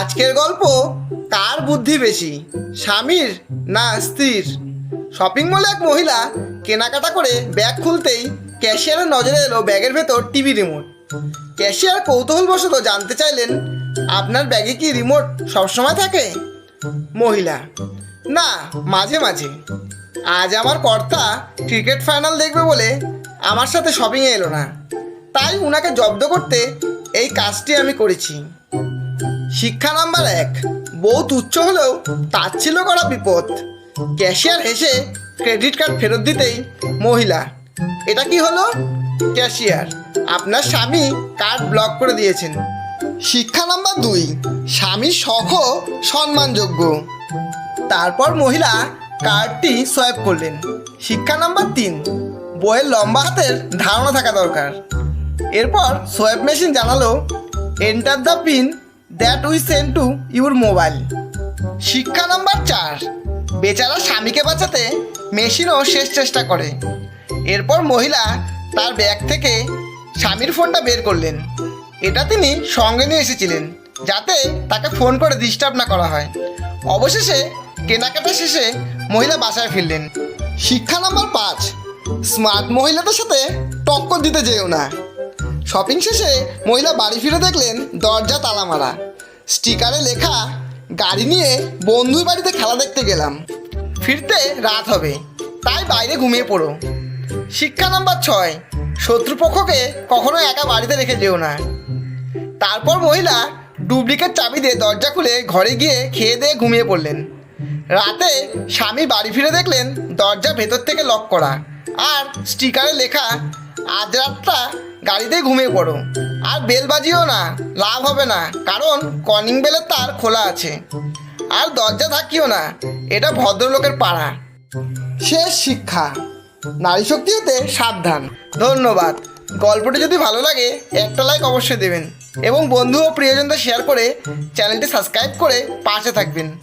আজকের গল্প কার বুদ্ধি বেশি, স্বামীর না স্ত্রীর? শপিং মলে এক মহিলা কেনাকাটা করে ব্যাগ খুলতেই ক্যাশিয়ারের নজরে এলো ব্যাগের ভেতর টিভি রিমোট ক্যাশিয়ার কৌতূহলবশত জানতে চাইলেন, আপনার ব্যাগে কি রিমোট সবসময় থাকে? মহিলা, না, মাঝে মাঝে। আজ আমার কর্তা ক্রিকেট ফাইনাল দেখবে বলে আমার সাথে শপিংয়ে এলো না। তাই উনাকে জব্দ করতে এই কাজটি আমি করেছি। শিক্ষা নাম্বার এক, বহুত উচ্চ হলেও তাচ্ছিল করা বিপদ। ক্যাশিয়ার হেসে ক্রেডিট কার্ড ফেরত দিতেই মহিলা, এটা কি হলো? ক্যাশিয়ার, আপনার স্বামী কার্ড ব্লক করে দিয়েছেন। শিক্ষা নাম্বার দুই স্বামীর শখও সম্মানযোগ্য। তারপর মহিলা কার্ডটি সোয়াইপ করলেন। শিক্ষা নাম্বার তিন, বইয়ের লম্বা হাতের ধারণা থাকা দরকার। এরপর সোয়াইপ মেশিন জানালো enter the pin that we send to your mobile শিক্ষা নাম্বার চার বেচারা স্বামীকে বাঁচাতে মেশিনও শেষ চেষ্টা করে এরপর মহিলা তার ব্যাগ থেকে স্বামীর ফোনটা বের করলেন এটা তিনি সঙ্গে নিয়ে এসেছিলেন যাতে তাকে ফোন করে ডিস্টার্ব না করা হয় অবশেষে কেনাকাটা শেষে মহিলা বাসায় ফিরলেন শিক্ষা নাম্বার পাঁচ স্মার্ট মহিলাদের সাথে টক্কর দিতে যেও না শপিং শেষে মহিলা বাড়ি ফিরে দেখলেন দরজা তালা মারা। স্টিকারে লেখা, গাড়ি নিয়ে বন্ধুর বাড়িতে খেলা দেখতে গেলাম। ফিরতে রাত হবে, তাই বাইরে ঘুমিয়ে পড়ো। শিক্ষা নাম্বার ছয়, শত্রুপক্ষকে কখনো একা বাড়িতে রেখে যেও না। তারপর মহিলা ডুপ্লিকেট চাবি দিয়ে দরজা খুলে ঘরে গিয়ে খেয়ে দিয়ে ঘুমিয়ে পড়লেন। রাতে স্বামী বাড়ি ফিরে দেখলেন দরজা ভেতর থেকে লক করা, আর স্টিকারে লেখা আজ রাতটা গাড়িতেই ঘুমিয়ে পড়ো। আর বেল বাজিও না, লাভ হবে না, কারণ কলিং বেলের তার খোলা আছে। আর দরজা থাকিও না, এটা ভদ্রলোকের পাড়া। শেষ শিক্ষা, নারী শক্তি হতে সাবধান। ধন্যবাদ। গল্পটি যদি ভালো লাগে, একটা লাইক অবশ্যই দেবেন। এবং বন্ধু ও প্রিয়জনদের শেয়ার করে চ্যানেলটি সাবস্ক্রাইব করে পাশে থাকবেন।